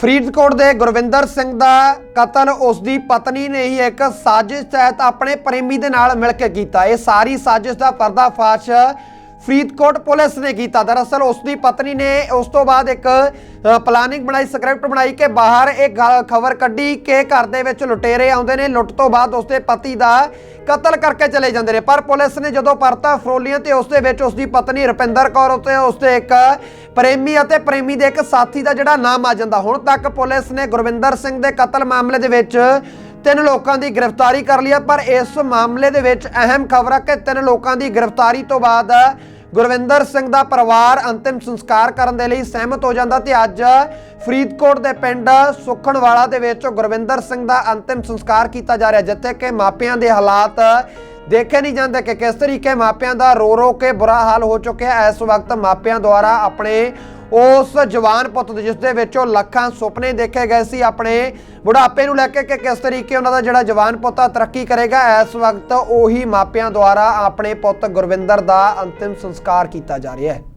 ਫਰੀਦਕੋਟ ਦੇ ਗੁਰਵਿੰਦਰ ਸਿੰਘ ਦਾ ਕਤਲ ਉਸ ਦੀ ਪਤਨੀ ਨੇ ਹੀ ਇੱਕ ਸਾਜ਼ਿਸ਼ ਤਹਿਤ ਆਪਣੇ ਪ੍ਰੇਮੀ ਦੇ ਨਾਲ ਮਿਲ ਕੇ ਕੀਤਾ। ਇਹ ਸਾਰੀ ਸਾਜ਼ਿਸ਼ ਦਾ ਪਰਦਾਫਾਸ਼ ਫਰੀਦਕੋਟ ਪੁਲਿਸ ਨੇ ਕੀਤਾ। ਦਰਅਸਲ ਉਸ ਦੀ ਪਤਨੀ ਨੇ ਉਸ ਤੋਂ ਬਾਅਦ ਇੱਕ ਪਲਾਨਿੰਗ ਬਣਾਈ ਸਕ੍ਰਿਪਟ ਬਣਾਈ ਕਿ ਬਾਹਰ ਇੱਕ ਖਬਰ ਕੱਢੀ ਕਿ ਘਰ ਦੇ ਵਿੱਚ ਲੁਟੇਰੇ ਆਉਂਦੇ ਨੇ। ਲੁੱਟ ਤੋਂ ਬਾਅਦ ਉਸ ਦੇ ਪਤੀ ਦਾ ਕਤਲ ਕਰਕੇ ਚਲੇ ਜਾਂਦੇ ਨੇ। ਪਰ ਪੁਲਿਸ ਨੇ ਜਦੋਂ ਪਰਤਾ ਫਰੋਲੀਆਂ ਤੇ ਉਸ ਦੇ ਵਿੱਚ ਉਸ ਦੀ ਪਤਨੀ ਰੁਪਿੰਦਰ ਕੌਰ ਉਤੇ ਉਸ ਦੇ ਇੱਕ ਪ੍ਰੇਮੀ ਅਤੇ ਪ੍ਰੇਮੀ ਦੇ ਇੱਕ ਸਾਥੀ ਦਾ ਜਿਹੜਾ ਨਾਮ ਆ ਜਾਂਦਾ ਹੁਣ ਤੱਕ ਪੁਲਿਸ ਨੇ ਗੁਰਵਿੰਦਰ ਸਿੰਘ ਦੇ ਕਤਲ ਮਾਮਲੇ ਦੇ ਵਿੱਚ ਤਿੰਨ ਲੋਕਾਂ ਦੀ ਗ੍ਰਿਫਤਾਰੀ ਕਰ ਲਈ ਹੈ ਪਰ ਇਸ ਮਾਮਲੇ ਦੇ ਵਿੱਚ ਅਹਿਮ ਖਬਰ ਹੈ ਕਿ ਤਿੰਨ ਲੋਕਾਂ ਦੀ ਗ੍ਰਿਫਤਾਰੀ ਤੋਂ ਬਾਅਦ ਗੁਰਵਿੰਦਰ ਸਿੰਘ ਦਾ ਪਰਿਵਾਰ ਅੰਤਿਮ ਸੰਸਕਾਰ ਕਰਨ ਦੇ ਲਈ ਸਹਿਮਤ ਹੋ ਜਾਂਦਾ ਤੇ ਅੱਜ ਫਰੀਦਕੋਟ ਦੇ ਪਿੰਡ ਸੁਖਣਵਾਲਾ ਦੇ ਵਿੱਚ ਗੁਰਵਿੰਦਰ ਸਿੰਘ ਦਾ ਅੰਤਿਮ ਸੰਸਕਾਰ ਕੀਤਾ ਜਾ ਰਿਹਾ, ਜਿੱਥੇ ਕਿ ਮਾਪਿਆਂ ਦੇ ਹਾਲਾਤ ਦੇਖਿਆ ਨਹੀਂ ਜਾਂਦਾ ਕਿ ਕਿਸ ਤਰੀਕੇ ਮਾਪਿਆਂ ਦਾ ਰੋ ਰੋ ਕੇ ਬੁਰਾ ਹਾਲ ਹੋ ਚੁੱਕਿਆ ਇਸ ਵਕਤ ਮਾਪਿਆਂ ਦੁਆਰਾ ਆਪਣੇ ਉਸ ਜਵਾਨ ਪੁੱਤ ਦੇ, ਜਿਸ ਦੇ ਵਿੱਚ ਉਹ ਲੱਖਾਂ ਸੁਪਨੇ ਦੇਖੇ ਗਏ ਸੀ, ਆਪਣੇ ਬੁਢਾਪੇ ਨੂੰ ਲੈ ਕੇ ਕਿ ਕਿਸ ਤਰੀਕੇ ਉਹਨਾਂ ਦਾ ਜਿਹੜਾ ਜਵਾਨ ਪੁੱਤ ਆ, ਤਰੱਕੀ ਕਰੇਗਾ। ਇਸ ਵਕਤ ਉਹੀ ਮਾਪਿਆਂ ਦੁਆਰਾ ਆਪਣੇ ਪੁੱਤ ਗੁਰਵਿੰਦਰ ਦਾ ਅੰਤਿਮ ਸੰਸਕਾਰ ਕੀਤਾ ਜਾ ਰਿਹਾ ਹੈ।